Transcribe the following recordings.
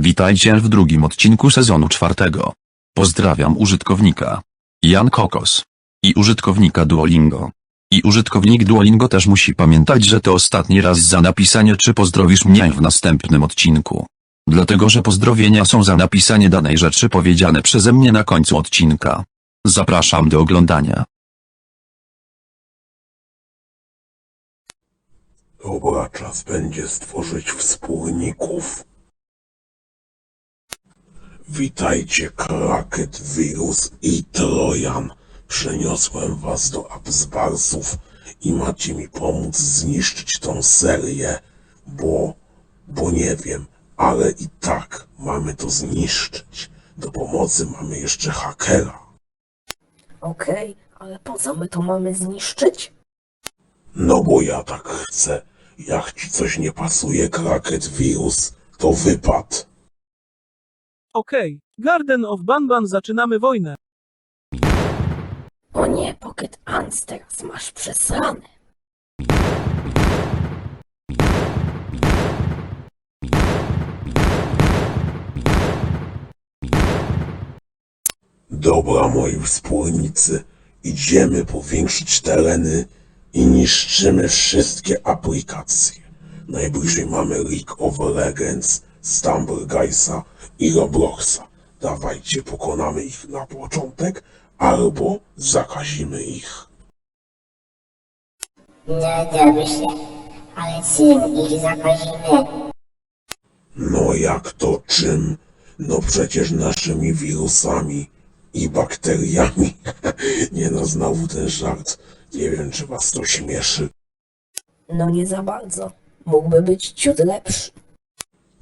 Witajcie w drugim odcinku sezonu czwartego. Pozdrawiam użytkownika Jan Kokos i użytkownika Duolingo. I użytkownik Duolingo też musi pamiętać, że to ostatni raz za napisanie czy pozdrowisz mnie w następnym odcinku. Dlatego, że pozdrowienia są za napisanie danej rzeczy powiedziane przeze mnie na końcu odcinka. Zapraszam do oglądania. Dobra, czas będzie stworzyć wspólników. Witajcie, Kraket, Wirus i Trojan. Przeniosłem was do Absbarsów i macie mi pomóc zniszczyć tą serię, bo, bo nie wiem, ale i tak mamy to zniszczyć. Do pomocy mamy jeszcze hakera. Okej, ale po co my to mamy zniszczyć? No bo ja tak chcę. Jak ci coś nie pasuje, Kraket, Wirus, to wypad. Okej, Garden of Banban zaczynamy wojnę. O nie, Pocket Ants, teraz masz przesrane. Dobra, moi wspólnicy, idziemy powiększyć tereny i niszczymy wszystkie aplikacje. Najbliżej mamy League of Legends, Stumble Guysa i Robloxa. Dawajcie, pokonamy ich na początek, albo zakazimy ich. No dobrze, ale czym ich zakazimy? No jak to czym? No przecież naszymi wirusami i bakteriami. Nie no, znowu ten żart. Nie wiem, czy was to śmieszy. No nie za bardzo. Mógłby być ciut lepszy.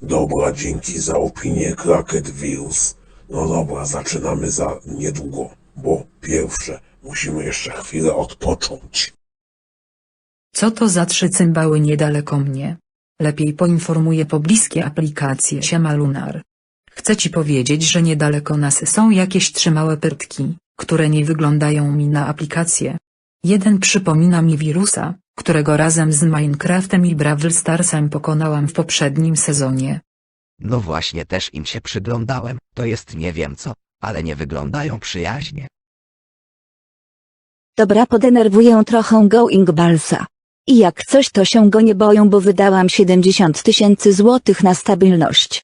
Dobra, dzięki za opinię Kraket Wirus. No dobra, zaczynamy za niedługo, bo pierwsze musimy jeszcze chwilę odpocząć. Co to za trzy cymbały niedaleko mnie? Lepiej poinformuję pobliskie aplikacje Siema Lunar. Chcę ci powiedzieć, że niedaleko nas są jakieś trzy małe pyrtki, które nie wyglądają mi na aplikacje. Jeden przypomina mi wirusa, którego razem z Minecraftem i Brawl Starsem pokonałam w poprzednim sezonie. No właśnie też im się przyglądałem, to jest nie wiem co, ale nie wyglądają przyjaźnie. Dobra, podenerwuję trochę Going Ballsa. I jak coś to się go nie boją, bo wydałam 70 tysięcy złotych na stabilność.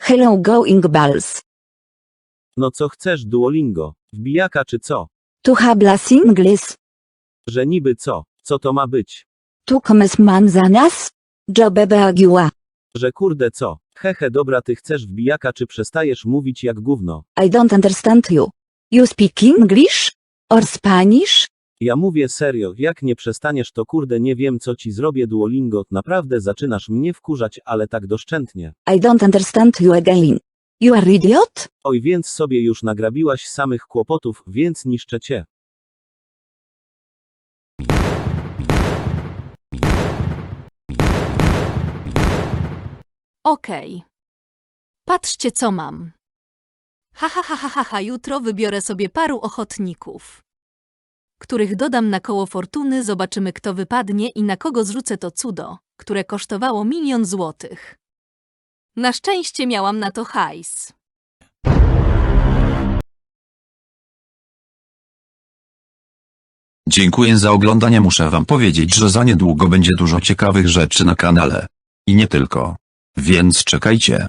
Hello Going Balls. No co chcesz, Duolingo? Wbijaka czy co? Tu habla singles. Że niby co? Co to ma być? Tu comes man za nas? Jobebe agiła. Że kurde co? Hehe dobra ty chcesz wbijaka czy przestajesz mówić jak gówno? I don't understand you. You speak English? Or Spanish? Ja mówię serio, jak nie przestaniesz to kurde nie wiem co ci zrobię Duolingo, naprawdę zaczynasz mnie wkurzać, ale tak doszczętnie. I don't understand you again. You are idiot? Oj więc sobie już nagrabiłaś samych kłopotów, więc niszczę cię. Okej. Patrzcie, co mam. Ha, ha, ha, ha, ha, ha, jutro wybiorę sobie paru ochotników, których dodam na koło fortuny, zobaczymy kto wypadnie i na kogo zrzucę to cudo, które kosztowało milion złotych. Na szczęście miałam na to hajs. Dziękuję za oglądanie. Muszę wam powiedzieć, że za niedługo będzie dużo ciekawych rzeczy na kanale. I nie tylko. Więc czekajcie.